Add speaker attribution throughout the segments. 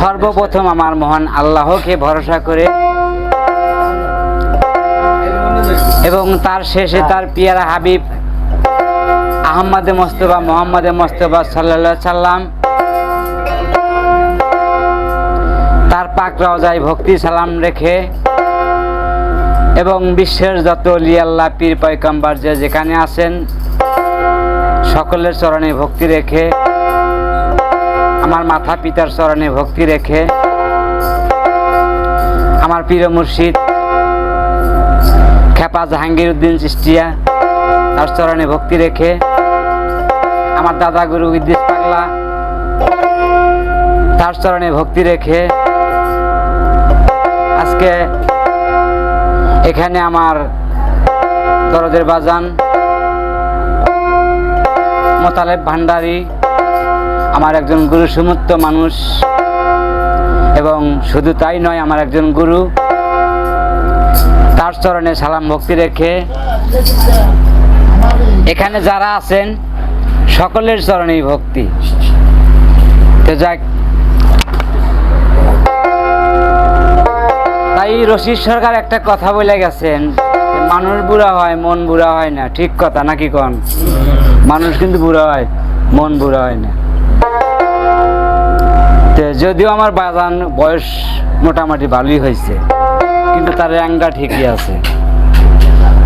Speaker 1: সর্বপ্রথম আমার মহান আল্লাহকে ভরসা করে এবং তার শেষে তার পিয়ারা হাবিব আহম্মদে মোস্তফা, মোহাম্মদে মোস্তফা সাল্লা সাল্লাম তার পাক রওজায় ভক্তি সালাম রেখে এবং বিশ্বের যত লিয়াল্লাহ পীর পয়কম্বর যে যেখানে আছেন, সকলের চরণে ভক্তি রেখে আমার মাথা পিতার চরণে ভক্তি রেখে, আমার প্রিয় মুর্শিদ খেপা জাহাঙ্গীর উদ্দিন চিস্টিয়া তার চরণে ভক্তি রেখে, আমার দাদা গুরু ইদ্দিস পাগলা তার চরণে ভক্তি রেখে, আজকে এখানে আমার দরজের বাজান মোতালেব ভান্ডারী আমার একজন গুরু সমুক্ত মানুষ। এবং শুধু তাই নয়, আমার একজন গুরু তার চরণে সালাম ভক্তি রেখে এখানে যারা আছেন, সকলের চরণেই ভক্তি। তো যাক। তাই রশিদ সরকার একটা কথা বলে গেছেন মানুষ বুড়া হয়, মন বুড়া হয় না। ঠিক কথা নাকি কন? মানুষ কিন্তু বুড়া হয়, মন বুড়া হয় না। যদিও আমার বাগান বয়স মোটামুটি ভালোই হয়েছে, কিন্তু তার র্যাঙ্কটা ঠিকই আছে।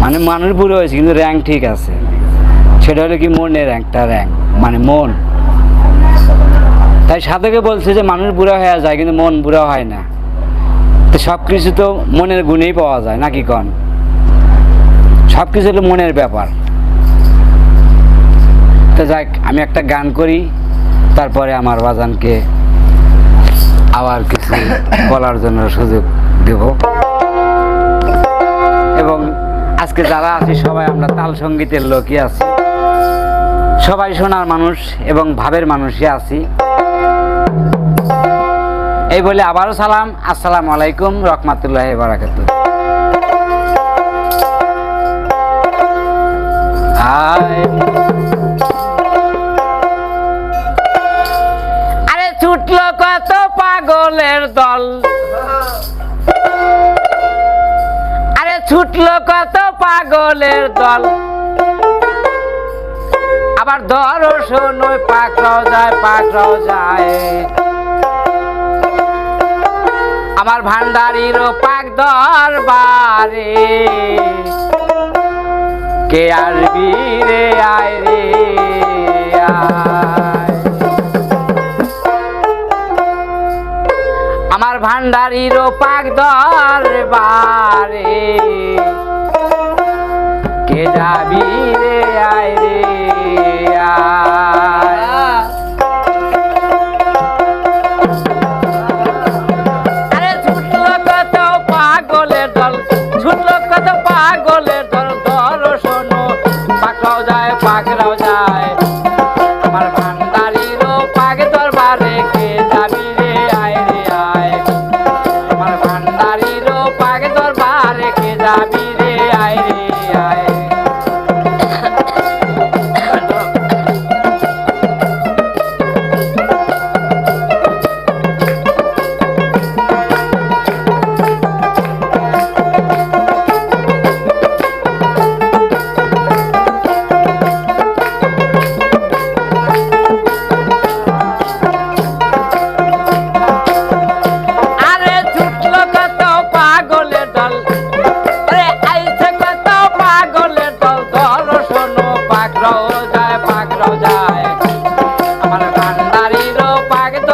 Speaker 1: মানে মানুষ বুড়ো হয়েছে, কিন্তু র্যাঙ্ক ঠিক আছে। সেটা হলো কি মনের র্যাঙ্কটা র্যাঙ্ক মানে মন। তাই সাধকে বলছে যে মানুষ বুড়া হয়ে যায়, কিন্তু মন বুড়া হয় না। তো সব কিছু তো মনের গুণেই পাওয়া যায়, নাকি কন? সব কিছু হলো মনের ব্যাপার। তো যাক, আমি একটা গান করি, তারপরে আমার বাজানকে আবার কিছু বলার জন্য সুযোগ দেব। এবং আজকে যারা আছি, সবাই আমরা তাল সঙ্গীতের লোকই আছি। সবাই শোনার মানুষ এবং ভাবের মানুষই আছি। এই বলে আবারও সালাম। আসসালামু আলাইকুম রহমাতুল্লাহ বারাকাতু আয় পাগলের দল। আরে ছুটলো কত পাগলের দল। আবার ধরো শোনো, পাকড়াও যায় পাকড়াও যায়। আমার ভান্ডারিরও পাক দরবারে। কে আসবি রে আয় রে আয়। আমার ভান্ডারিরও পাক দরবারে কে যাবি রে আয় রে আয়।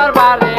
Speaker 1: barbarie.